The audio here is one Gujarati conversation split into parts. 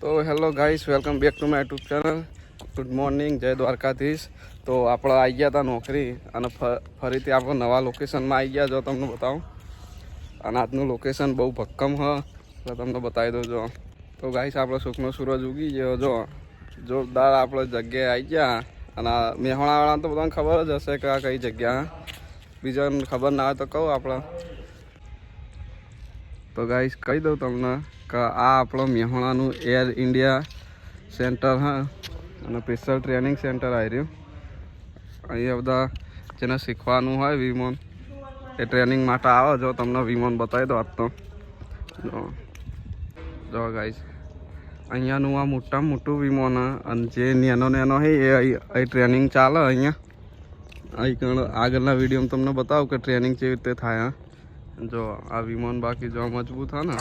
તો hello guys, welcome back to my YouTube channel. Good morning, Jai Dwarkadhish. તો આપણે આવી ગયા હતા નોકરી અને ફરીથી આપણે નવા લોકેશનમાં આવી ગયા જો તમને બતાવું. અને આજનું લોકેશન બહુ ભક્કમ હ, એટલે તમને બતાવી દઉં જો. તો ગાઈસ, આપણે સુખનો સૂરજ ઉગી ગયો જો. જોરદાર આપણે જગ્યાએ આવી ગયા. અને મેહોણાવાળાને તો બધાને ખબર જ હશે કે આ કઈ જગ્યા. બીજાને ખબર ના હોય તો કહું આપણે. તો ગાઈશ કહી દઉં તમને કે આ આપણો મેહોણાનું એર ઇન્ડિયા સેન્ટર હા. અને સ્પેશિયલ ટ્રેનિંગ સેન્ટર આવી રહ્યું. અહીંયા બધા જેને શીખવાનું હોય વિમોન, એ ટ્રેનિંગ માટે આવો. જો તમને વિમોન બતાવી દો આજ તો. જો. ગાઈશ અહીંયાનું આ મોટા મોટું વિમોન અને જે નેનો નેનો હે, એ અહીં ટ્રેનિંગ ચાલે અહીંયા. અહીં આગળના વિડીયોમાં તમને બતાવું કે ટ્રેનિંગ કેવી રીતે થાય, હા. જો, આ વિમાન બાકી જો મજબૂત હા ને?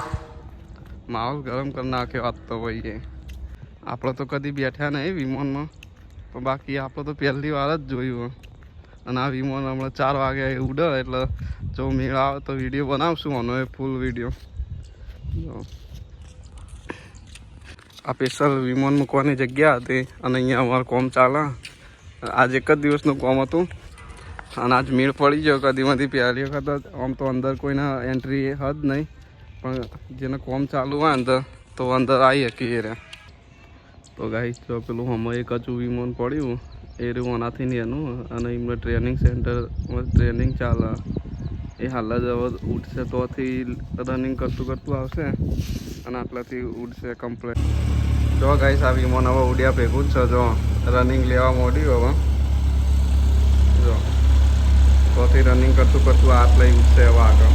માહોલ ગરમ કરી નાખ્યો આજ તો ભાઈ આપણે તો કદી બેઠ્યા નહીં વિમાનમાં. પણ બાકી આપણે તો પહેલી વાર જ જોયું અને આ વિમાન હમણાં ચાર વાગે ઉડે, એટલે જો મેળ આવે તો વીડિયો બનાવશું આનો એ ફૂલ વીડિયો. જો. આ સ્પેશિયલ વિમાન મૂકવાની જગ્યા હતી અને અહીંયા અમારું કોમ ચાલે. આજ એક જ દિવસનું કોમ હતું. અને આજ મેળ પડી ગયો કદીમાંથી પ્યારી વખત આમ તો અંદર કોઈના એન્ટ્રી હદ નહીં, પણ જેને કોમ ચાલુ હોય અંદર, તો અંદર આવી શકીએ રે. તો ગાઈ જો પેલું હમણાં એક હજુ વિમાન પડ્યું, એ રહ્યું આનાથી નહીં એનું, અને એમને ટ્રેનિંગ સેન્ટરમાં ટ્રેનિંગ ચાલે. એ હાલ જ હવે ઉઠશે તોથી રનિંગ કરતું કરતું આવશે, અને આટલાથી ઉડશે કમ્પ્લેટ જો ગાઈસ આ વિમાન હવે ઉડ્યા ભેગું જ છે, જો રનિંગ લેવા મોડ્યું હવે જો તોથી રનિંગ કરતું કરતું હાથ લઈ ઉઠશે હવે આગળ.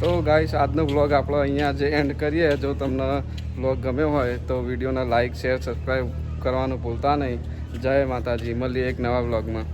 તો ગાઈસ આજનો બ્લોગ આપણો અહીંયા જે એન્ડ કરીએ, જો તમને બ્લોગ ગમ્યો હોય, તો વિડીયોને લાઇક શેર સબસ્ક્રાઈબ કરવાનું ભૂલતા નહીં. જય માતાજી, મળીએ એક નવા બ્લોગમાં